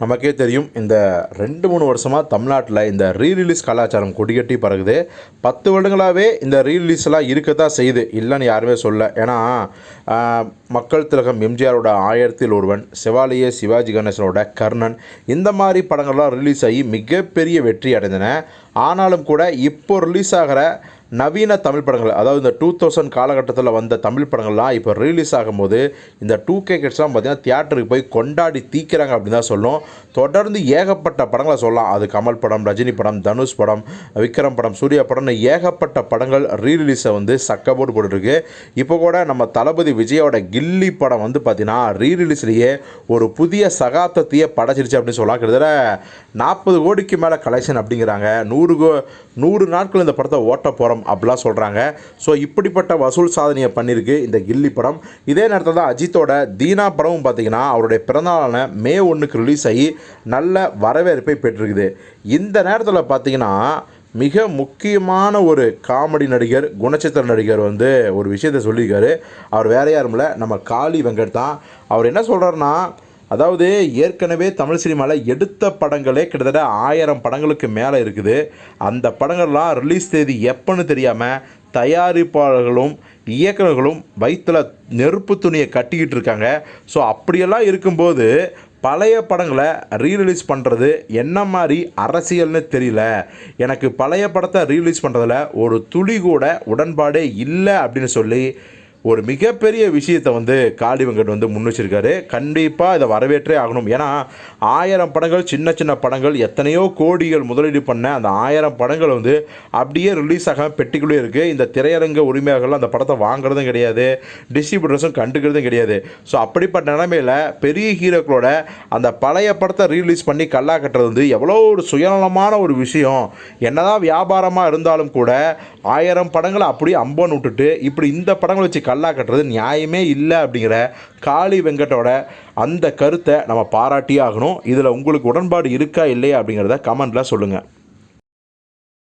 நமக்கே தெரியும் இந்த ரெண்டு மூணு வருஷமாக தமிழ்நாட்டில் இந்த ரீரிலீஸ் கலாச்சாரம் கொடிகட்டி பறகுது பத்து வருடங்களாகவே இந்த ரீரிலீஸ்லாம் இருக்க தான் செய்யுது. இல்லைன்னு யாருமே சொல்ல. ஏன்னா மக்கள் திலகம் எம்ஜிஆரோட ஆயிரத்தில் ஒருவன் சிவாலய சிவாஜி கணேசனோட கர்ணன் இந்த மாதிரி படங்கள்லாம் ரிலீஸ் ஆகி மிகப்பெரிய வெற்றி அடைந்தன. ஆனாலும் கூட இப்போ ரிலீஸ் ஆகிற நவீன தமிழ் படங்கள் அதாவது இந்த டூ தௌசண்ட் காலகட்டத்தில் வந்த தமிழ் படங்கள்லாம் இப்போ ரிலீஸ் ஆகும்போது இந்த டூ கே கிட்ஸ்லாம் பார்த்திங்கன்னா தியேட்டருக்கு போய் கொண்டாடி தீக்கிறாங்க அப்படின்னு தான் சொல்லும். தொடர்ந்து ஏகப்பட்ட படங்களை சொல்லலாம். அது கமல் படம் ரஜினி படம் தனுஷ் படம் விக்ரம் படம் சூர்யா படம்னு ஏகப்பட்ட படங்கள் ரீரிலீஸை வந்து சக்கபோர்டு போட்டுருக்கு. இப்போ கூட நம்ம தளபதி விஜயோட கில்லி படம் வந்து பார்த்திங்கன்னா ரீரிலீஸ்லேயே ஒரு புதிய சகாப்தத்தையே படைச்சிருச்சு அப்படின்னு சொல்லலாம். கிட்டத்தட்ட நாற்பது கோடிக்கு மேலே கலெக்ஷன் அப்படிங்கிறாங்க. நூறு கோ நூறு நாட்கள் இந்த படத்தை ஓட்ட படம் அப்படிலாம் சொல்கிறாங்க ஸோ இப்படிப்பட்ட வசூல் சாதனையை பண்ணியிருக்கு இந்த கில்லி படம். இதே நேரத்தில் தான் அஜித்தோட தீனா படமும் பார்த்தீங்கன்னா அவருடைய பிறந்தநாளான மே ஒன்றுக்கு ரிலீஸ் ஆகி நல்ல வரவேற்பை பெற்றிருக்குது. இந்த நேரத்தில் பார்த்தீங்கன்னா மிக முக்கியமான ஒரு காமெடி நடிகர் குணச்சித்திர நடிகர் வந்து ஒரு விஷயத்தை சொல்லியிருக்காரு. அவர் வேற யாரும் இல்லை நம்ம காளி வெங்கட் தான். அவர் என்ன சொல்கிறாருன்னா அதாவது ஏற்கனவே தமிழ் சினிமாவில் எடுத்த படங்களே கிட்டத்தட்ட ஆயிரம் படங்களுக்கு மேலே இருக்குது. அந்த படங்கள்லாம் ரிலீஸ் தேதி எப்போன்னு தெரியாமல் தயாரிப்பாளர்களும் இயக்குநர்களும் வயிற்றுல நெருப்பு துணியை கட்டிக்கிட்டு இருக்காங்க. ஸோ அப்படியெல்லாம் இருக்கும்போது பழைய படங்களை ரீரிலீஸ் பண்ணுறது என்ன மாதிரி அரசியல்னு தெரியல. எனக்கு பழைய படத்தை ரீரிலீஸ் பண்ணுறதுல ஒரு துளி கூட உடன்பாடே இல்லை அப்படின்னு சொல்லி ஒரு மிகப்பெரிய விஷயத்தை வந்து காளி வெங்கட் வந்து முன் வச்சிருக்காரு கண்டிப்பாக இதை வரவேற்றே ஆகணும். ஏன்னா ஆயிரம் படங்கள் சின்ன சின்ன படங்கள் எத்தனையோ கோடிகள் முதலீடு பண்ண அந்த ஆயிரம் படங்கள் வந்து அப்படியே ரிலீஸ் ஆக பெட்டிக்குள்ளே இருக்குது இந்த திரையரங்க உரிமையாளர்கள் அந்த படத்தை வாங்குறதும் கிடையாது. டிஸ்ட்ரிபியூட்டர்ஸும் கண்டுக்கிறதும் கிடையாது. ஸோ அப்படிப்பட்ட நிலைமையில் பெரிய ஹீரோக்களோட அந்த பழைய படத்தை ரீலீஸ் பண்ணி கல்லா கட்டுறது வந்து எவ்வளோ ஒரு சுயநலமான ஒரு விஷயம். என்னதான் வியாபாரமாக இருந்தாலும் கூட ஆயிரம் படங்களை அப்படியே அம்பன் விட்டுட்டு இப்படி இந்த படங்களை வச்சு கல்லா கட்டுறது நியாயமே இல்லை அப்படிங்கிற காளி வெங்கட்டோட அந்த கருத்தை நம்ம பாராட்டியே ஆகணும். இதில் உங்களுக்கு உடன்பாடு இருக்கா இல்லையா அப்படிங்கிறத கமெண்ட்டில் சொல்லுங்கள்